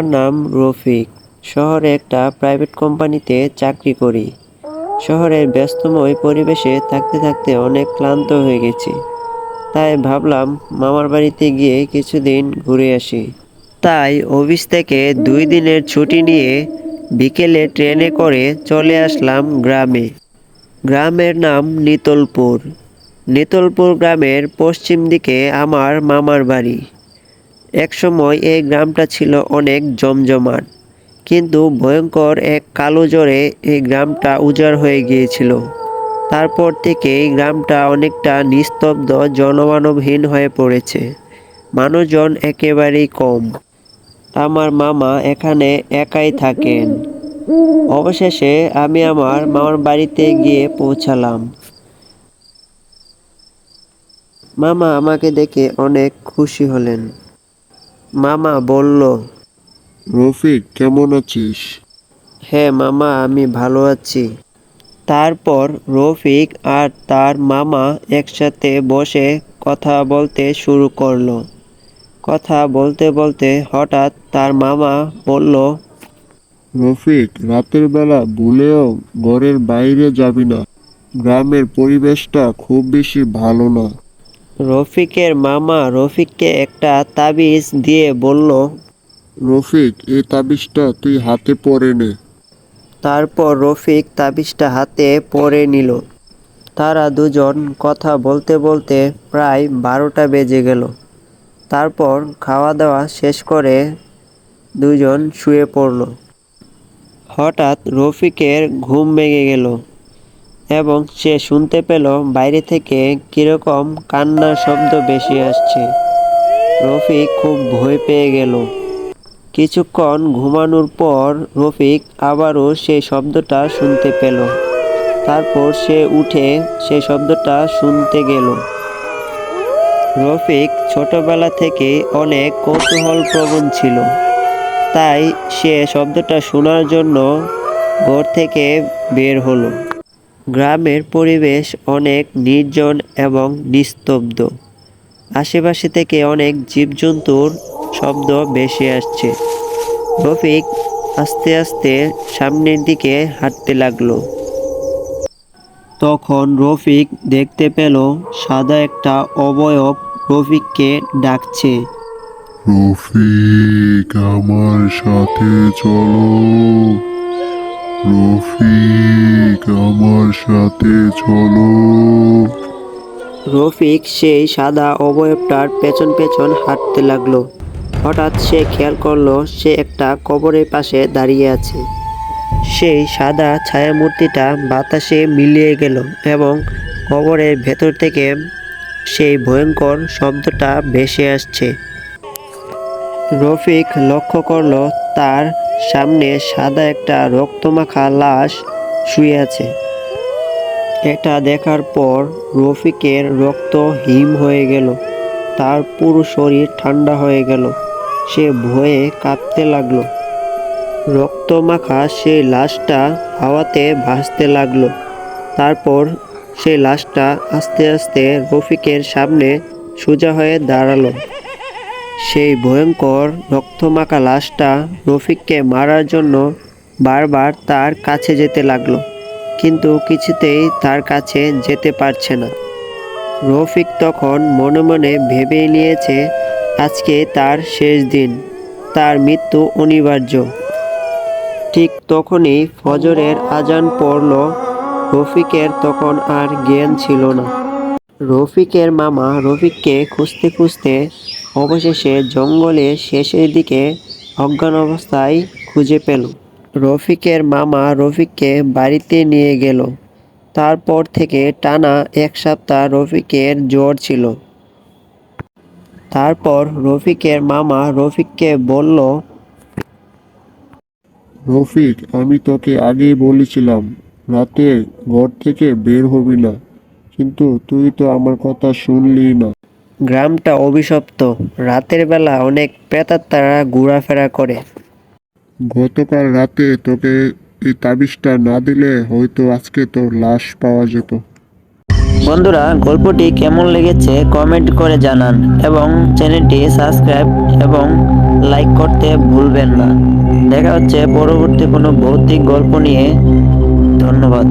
আমার নাম রফিক। শহরে একটা প্রাইভেট কোম্পানিতে চাকরি করি। শহরের ব্যস্তময় পরিবেশে থাকতে থাকতে অনেক ক্লান্ত হয়ে গেছি। তাই ভাবলাম মামার বাড়িতে গিয়ে কিছুদিন ঘুরে আসি। তাই অফিস থেকে দুই দিনের ছুটি নিয়ে বিকেলে ট্রেনে করে চলে আসলাম গ্রামে। গ্রামের নাম নিতলপুর। নিতলপুর গ্রামের পশ্চিম দিকে আমার মামার বাড়ি। একসময় এই গ্রামটা ছিল অনেক জমজমাট, কিন্তু ভয়ঙ্কর এক কালো জ্বরে এই গ্রামটা উজাড় হয়ে গিয়েছিল। তারপর থেকে গ্রামটা অনেকটা নিস্তব্ধ, জনমানবহীন হয়ে পড়েছে। মানুষজন একেবারেই কম। আমার মামা এখানে একাই থাকেন। অবশেষে আমি আমার মামার বাড়িতে গিয়ে পৌঁছালাম। মামা আমাকে দেখে অনেক খুশি হলেন। মামা বলল রফিক কেমন আছিস? হ্যাঁ মামা আমি ভালো আছি। তারপর রফিক আর তার মামা একসাথে বসে কথা বলতে শুরু করল। কথা বলতে বলতে হঠাৎ তার মামা বলল রফিক রাতের বেলা ভুলেও ঘরের বাইরে যাবি না। গ্রামের পরিবেশটা খুব বেশি ভালো না। রফিকের মামা রফিককে একটা তাবিজ দিয়ে বলল রফিক এই তাবিজটা তুই হাতে পরে নে। তারপর রফিক তাবিজটা হাতে পরে নিল। তারা দুজন কথা বলতে বলতে প্রায় বারোটা বেজে গেল। তারপর খাওয়া দাওয়া শেষ করে দুজন শুয়ে পড়ল। হঠাৎ রফিকের ঘুম ভেঙে গেল। এবং সে শুনতে পেল বাইরে থেকে কীরকম কান্নার শব্দ বেশি আসছে। রফিক খুব ভয় পেয়ে গেল। কিছুক্ষণ ঘুমানোর পর রফিক আবারও সেই শব্দটা শুনতে পেল। তারপর সে উঠে সেই শব্দটা শুনতে গেল। রফিক ছোটবেলা থেকে অনেক কৌতূহলপ্রবণ ছিল। তাই সে শব্দটা শোনার জন্য ঘর থেকে বের হলো। গ্রামের পরিবেশ অনেক নির্জন এবং নিস্তব্ধ। আশেপাশে থেকে অনেক জীবজন্তুর শব্দ ভেসে আসছে। রফিক আস্তে আস্তে সামনের দিকে হাঁটতে লাগল। তখন রফিক দেখতে পেল সাদা একটা অবয়ব রফিককে ডাকছে। রফিক, আমার সাথে চলো। রফিক। আমার সাথে চলো। রফিক সেই সাদা অবয়বটার পেছন পেছন হাঁটতে লাগল। হঠাৎ সে খেয়াল করল সে একটা কবরের পাশে দাঁড়িয়ে আছে। সেই সাদা ছায়ামূর্তিটা বাতাসে মিলিয়ে গেল এবং কবরের ভেতর থেকে সেই ভয়ঙ্কর শব্দটা ভেসে আসছে। রফিক লক্ষ্য করল তার সামনে সাদা একটা রক্তমাখা লাশ শুয়ে আছে। এটা দেখার পর রফিকের রক্ত হিম হয়ে গেল। তার পুরো শরীর ঠান্ডা হয়ে গেল। সে ভয়ে কাঁপতে লাগল। রক্তমাখা সেই লাশটা হাওয়াতে ভাসতে লাগল। তারপর সেই লাশটা আস্তে আস্তে রফিকের সামনে সোজা হয়ে দাঁড়াল। সেই ভয়ঙ্কর রক্তমাখা লাশটা রফিককে মারার জন্য বারবার তার কাছে যেতে লাগল, কিন্তু কিছুতেই তার কাছে যেতে পারছে না। রফিক তখন মনে মনে ভেবে নিয়েছে, আজকে তার শেষ দিন, তার মৃত্যু অনিবার্য। ঠিক তখনই ফজরের আজান পড়ল, রফিকের তখন আর জ্ঞান ছিল না। রফিকের মামা রফিককে খুঁজতে খুঁজতে অবশেষে জঙ্গলে শেষের দিকে অজ্ঞান অবস্থায় খুঁজে পেল। রফিকের মামা রফিককে বাড়িতে নিয়ে গেল। তারপর থেকে টানা এক সপ্তাহ রফিকের জ্বর ছিল। তারপর রফিকের মামা রফিককে বলল রফিক আমি তোকে আগে বলেছিলাম রাতে ঘর থেকে বের হবি না। কিন্তু তুই তো আমার কথা শুনলি না। গ্রামটা অভিশপ্ত। রাতের বেলা অনেক প্রেতাত্মারা ঘোরাফেরা করে। গতকাল রাতে তোকে এই তাবিজটা না দিলে হয়তো আজকে তোর লাশ পাওয়া যেত। বন্ধুরা, গল্পটি কেমন লেগেছে কমেন্ট করে জানান এবং চ্যানেলটি সাবস্ক্রাইব এবং লাইক করতে ভুলবেন না। দেখা হচ্ছে পরবর্তী কোনো ভৌতিক গল্প নিয়ে। ধন্যবাদ।